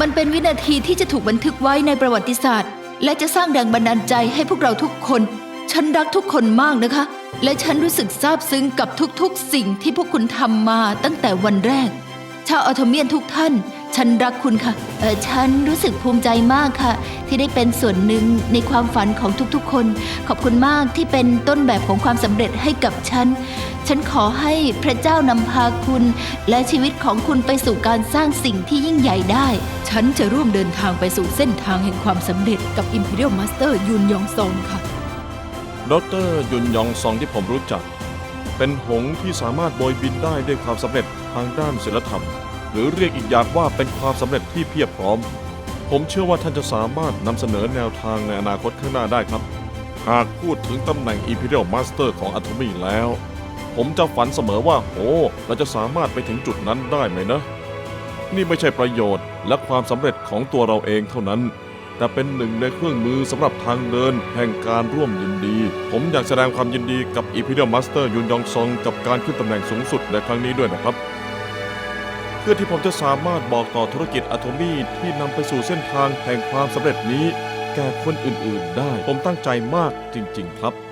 มันเป็นวินาทีที่จะถูกบันทึกไว้ในประวัติศาสตร์ และจะสร้างแรงบันดาลใจให้พวกเราทุกคน ฉันรักทุกคนมากนะคะ และฉันรู้สึกซาบซึ้งกับทุกๆ สิ่งที่พวกคุณทำมาตั้งแต่วันแรก ชาวออโตเมียนทุกท่าน ฉันรักคุณค่ะเออฉันรู้สึกภูมิใจมากค่ะ ที่ได้เป็นส่วนหนึ่งในความฝันของทุกๆ คน ขอบคุณมากที่เป็นต้นแบบของความสำเร็จให้กับฉัน ฉันขอให้พระเจ้านำพาคุณ และชีวิตของคุณไปสู่การสร้างสิ่งที่ยิ่งใหญ่ได้ ฉันจะร่วมเดินทางไปสู่เส้นทางแห่งความสำเร็จกับ Imperial Master ยุนยองซองค่ะ ดรยุนยองซองที่ผมรู้จัก เป็นหงส์ที่สามารถโบยบินได้ด้วยความสำเร็จทางด้านศิลธรรม รือเรียกอีกอย่างว่าเป็นความสำเร็จที่เพียบพร้อม ผมเชื่อว่าท่านจะสามารถนำเสนอแนวทางในอนาคตข้างหน้าได้ครับ หากพูดถึงตำแหน่ง Imperial Master ของ Atomy แล้ว ผมจะฝันเสมอว่าโอ้เราจะสามารถไปถึงจุดนั้นได้ไหมนะ นี่ไม่ใช่ประโยชน์และความสำเร็จของตัวเราเองเท่านั้น แต่เป็นหนึ่งในเครื่องมือสำหรับทางเดินแห่งการร่วมยินดี ผมอยากแสดงความยินดีกับ Imperial Master ยุนยองซองกับการขึ้นตำแหน่งสูงสุดในครั้งนี้ด้วยนะครับ พื่อที่ผมจะสามารถบอกต่อธุรกิจอะโทมี่ที่นำไปสู่เส้นทางแห่งความสำเร็จนี้ แก่คนอื่นๆได้ ผมตั้งใจมากจริง ๆ ครับ